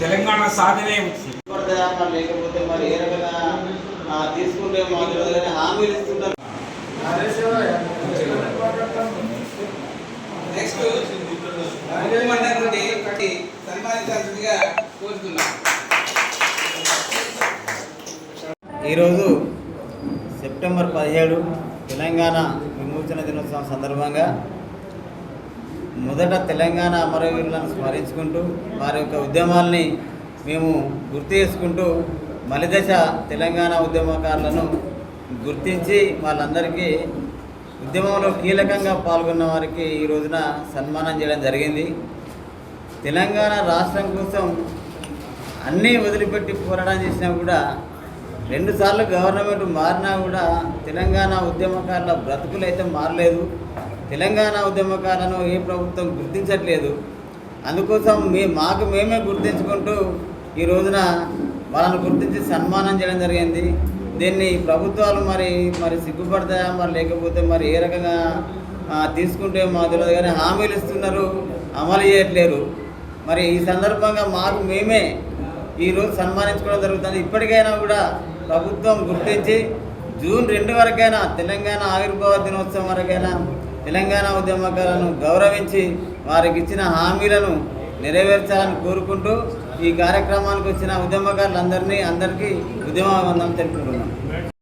తెలంగాణ సాధనే లేకపోతే మరి ఏ తీసుకుంటే హామీలు ఇస్తుంటారు. నెక్స్ట్ కోరుతున్నాం. ఈరోజు సెప్టెంబర్ పదిహేడు తెలంగాణ విమోచన దినోత్సవం సందర్భంగా మొదట తెలంగాణ అమరవీరులను స్మరించుకుంటూ వారి యొక్క ఉద్యమాల్ని మేము గుర్తు చేసుకుంటూ మలిదశ తెలంగాణ ఉద్యమకారులను గుర్తించి వాళ్ళందరికీ ఉద్యమంలో కీలకంగా పాల్గొన్న వారికి ఈ రోజున సన్మానం చేయడం జరిగింది. తెలంగాణ రాష్ట్రం కోసం అన్నీ వదిలిపెట్టి పోరాటం చేసినా కూడా రెండుసార్లు గవర్నమెంట్ మారినా కూడా తెలంగాణ ఉద్యమకారుల బ్రతుకులు అయితే మారలేదు. తెలంగాణ ఉద్యమకారులను ఏ ప్రభుత్వం గుర్తించట్లేదు. అందుకోసం మీ మాకు మేమే గుర్తించుకుంటూ ఈ రోజున వాళ్ళని గుర్తించి సన్మానం చేయడం జరిగింది. దీన్ని ప్రభుత్వాలు మరి మరి సిగ్గుపడతాయా మరి లేకపోతే మరి ఏ రకంగా తీసుకుంటే మా తెలియదు కానీ హామీలు ఇస్తున్నారు అమలు చేయట్లేరు. మరి ఈ సందర్భంగా మాకు మేమే ఈరోజు సన్మానించుకోవడం జరుగుతుంది. ఇప్పటికైనా కూడా ప్రభుత్వం గుర్తించి జూన్ రెండు వరకైనా తెలంగాణ ఆవిర్భావ దినోత్సవం వరకైనా తెలంగాణ ఉద్యమకారులను గౌరవించి వారికి ఇచ్చిన హామీలను నెరవేర్చాలని కోరుకుంటూ ఈ కార్యక్రమానికి వచ్చిన ఉద్యమకారులందరినీ అందరికీ ఉద్యమవందనం తెలుపుకుంటున్నాం.